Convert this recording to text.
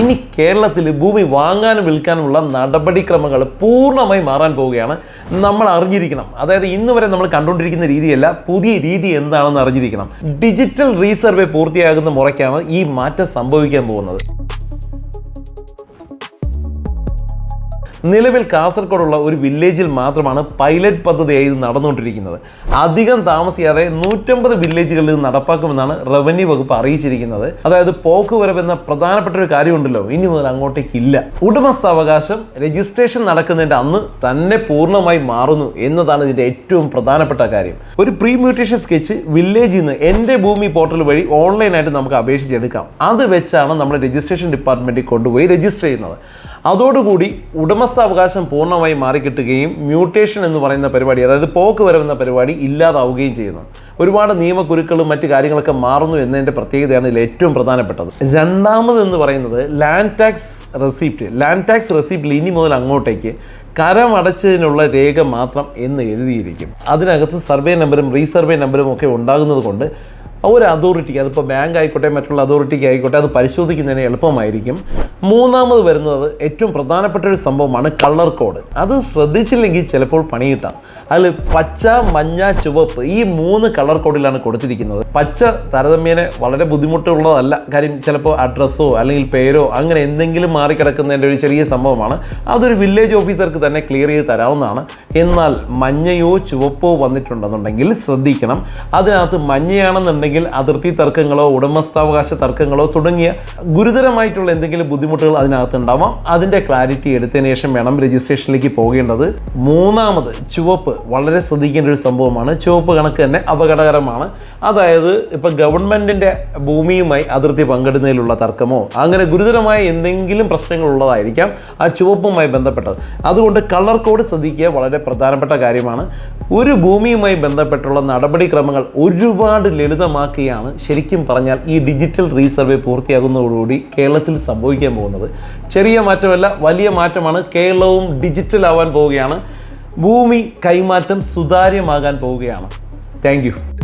ഇനി കേരളത്തിൽ ഭൂമി വാങ്ങാനും വിൽക്കാനുമുള്ള നടപടിക്രമങ്ങൾ പൂർണമായി മാറാൻ പോവുകയാണ് നമ്മൾ അറിഞ്ഞിരിക്കണം. അതായത് ഇന്ന് വരെ നമ്മൾ കണ്ടുകൊണ്ടിരിക്കുന്ന രീതിയല്ല പുതിയ രീതി എന്താണെന്ന് അറിഞ്ഞിരിക്കണം. ഡിജിറ്റൽ റീസർവേ പൂർത്തിയാകുന്ന മുറയ്ക്കാണ് ഈ മാറ്റം സംഭവിക്കാൻ പോകുന്നത്. നിലവിൽ കാസർഗോഡുള്ള ഒരു വില്ലേജിൽ മാത്രമാണ് പൈലറ്റ് പദ്ധതിയായി ഇത് നടന്നുകൊണ്ടിരിക്കുന്നത്. അധികം താമസിയാതെ നൂറ്റമ്പത് വില്ലേജുകളിൽ ഇത് നടപ്പാക്കുമെന്നാണ് റവന്യൂ വകുപ്പ് അറിയിച്ചിരിക്കുന്നത്. അതായത് പോക്കുവരവ് എന്ന പ്രധാനപ്പെട്ട ഒരു കാര്യമുണ്ടല്ലോ ഇനി മുതൽ അങ്ങോട്ടേക്ക് ഇല്ല ഉടമസ്ഥാവകാശം രജിസ്ട്രേഷൻ നടക്കുന്നതിന്റെ അന്ന് തന്നെ പൂർണമായി മാറുന്നു എന്നതാണ് ഇതിന്റെ ഏറ്റവും പ്രധാനപ്പെട്ട കാര്യം. ഒരു പ്രീ മ്യൂട്ടേഷൻ സ്കെച്ച് വില്ലേജിൽ നിന്ന് എന്റെ ഭൂമി പോർട്ടൽ വഴി ഓൺലൈനായിട്ട് നമുക്ക് അപേക്ഷിച്ചെടുക്കാം. അത് വെച്ചാണ് നമ്മൾ രജിസ്ട്രേഷൻ ഡിപ്പാർട്ട്മെന്റിൽ കൊണ്ടുപോയി രജിസ്റ്റർ ചെയ്യുന്നത്. അതോടുകൂടി ഉടമസ്ഥാവകാശം പൂർണമായി മാറിക്കിട്ടുകയും മ്യൂട്ടേഷൻ എന്ന് പറയുന്ന പരിപാടി അതായത് പോക്ക് വരവെന്ന പരിപാടി ഇല്ലാതാവുകയും ചെയ്യുന്നു. ഒരുപാട് നിയമക്കുരുക്കളും മറ്റു കാര്യങ്ങളൊക്കെ മാറുന്നു എന്നതിന്റെ പ്രത്യേകതയാണ് ഇതിൽ ഏറ്റവും പ്രധാനപ്പെട്ടത്. രണ്ടാമത് എന്ന് പറയുന്നത് land tax receipt land tax റെസിപ്റ്റിൽ ഇനി മുതൽ അങ്ങോട്ടേക്ക് കരമടച്ചതിനുള്ള രേഖ മാത്രം എന്ന് എഴുതിയിരിക്കും. അതിനകത്ത് സർവേ നമ്പറും റീസർവേ നമ്പറും ഒക്കെ ഉണ്ടാകുന്നത് കൊണ്ട് ഒരു അതോറിറ്റിക്ക് അതിപ്പോൾ ബാങ്ക് ആയിക്കോട്ടെ മറ്റുള്ള അതോറിറ്റിക്ക് ആയിക്കോട്ടെ അത് പരിശോധിക്കുന്നതിന് എളുപ്പമായിരിക്കും. മൂന്നാമത് വരുന്നത് ഏറ്റവും പ്രധാനപ്പെട്ട ഒരു സംഭവമാണ് കളർ കോഡ് അത് ശ്രദ്ധിച്ചില്ലെങ്കിൽ ചിലപ്പോൾ പണി കിട്ടാം. അതിൽ പച്ച മഞ്ഞ ചുവപ്പ് ഈ മൂന്ന് കളർ കോഡിലാണ് കൊടുത്തിരിക്കുന്നത്. പച്ച താരതമ്യേന വളരെ ബുദ്ധിമുട്ടുള്ളതല്ല. കാര്യം ചിലപ്പോൾ അഡ്രസ്സോ അല്ലെങ്കിൽ പേരോ അങ്ങനെ എന്തെങ്കിലും മാറിക്കിടക്കുന്നതിന്റെ ഒരു ചെറിയ സംഭവമാണ്. അതൊരു വില്ലേജ് ഓഫീസർക്ക് തന്നെ ക്ലിയർ ചെയ്ത് തരാവുന്നതാണ്. എന്നാൽ മഞ്ഞയോ ചുവപ്പോ വന്നിട്ടുണ്ടെന്നുണ്ടെങ്കിൽ ശ്രദ്ധിക്കണം. അതിനകത്ത് മഞ്ഞയാണെന്നുണ്ടെങ്കിൽ അതിർത്തി തർക്കങ്ങളോ ഉടമസ്ഥാവകാശ തർക്കങ്ങളോ തുടങ്ങിയ ഗുരുതരമായിട്ടുള്ള എന്തെങ്കിലും ബുദ്ധിമുട്ടുകൾ അതിനകത്ത് ഉണ്ടാവാം അതിന്റെ ക്ലാരിറ്റി എടുത്തതിന് ശേഷം വേണം രജിസ്ട്രേഷനിലേക്ക് പോകേണ്ടത്. മൂന്നാമത് ചുവപ്പ് വളരെ ശ്രദ്ധിക്കേണ്ട ഒരു സംഭവമാണ്. ചുവപ്പ് കണക്ക് തന്നെ അപകടകരമാണ്. അതായത് ഇപ്പം ഗവൺമെന്റിന്റെ ഭൂമിയുമായി അതിർത്തി പങ്കിടുന്നതിലുള്ള തർക്കമോ അങ്ങനെ ഗുരുതരമായ എന്തെങ്കിലും പ്രശ്നങ്ങൾ ഉള്ളതായിരിക്കാം ആ ചുവപ്പുമായി ബന്ധപ്പെട്ടത്. അതുകൊണ്ട് കളർ കോഡ് ശ്രദ്ധിക്കുക വളരെ പ്രധാനപ്പെട്ട കാര്യമാണ്. ഒരു ഭൂമിയുമായി ബന്ധപ്പെട്ടുള്ള നടപടിക്രമങ്ങൾ ഒരുപാട് ലളിതമാക്കുകയാണ് ശരിക്കും പറഞ്ഞാൽ ഈ ഡിജിറ്റൽ റീസർവേ പൂർത്തിയാകുന്നതോടുകൂടി കേരളത്തിൽ സംഭവിക്കാൻ പോകുന്നത്. ചെറിയ മാറ്റമല്ല വലിയ മാറ്റമാണ്. കേരളവും ഡിജിറ്റൽ ആവാൻ പോവുകയാണ്. ഭൂമി കൈമാറ്റം സുതാര്യമാകാൻ പോവുകയാണ്. താങ്ക്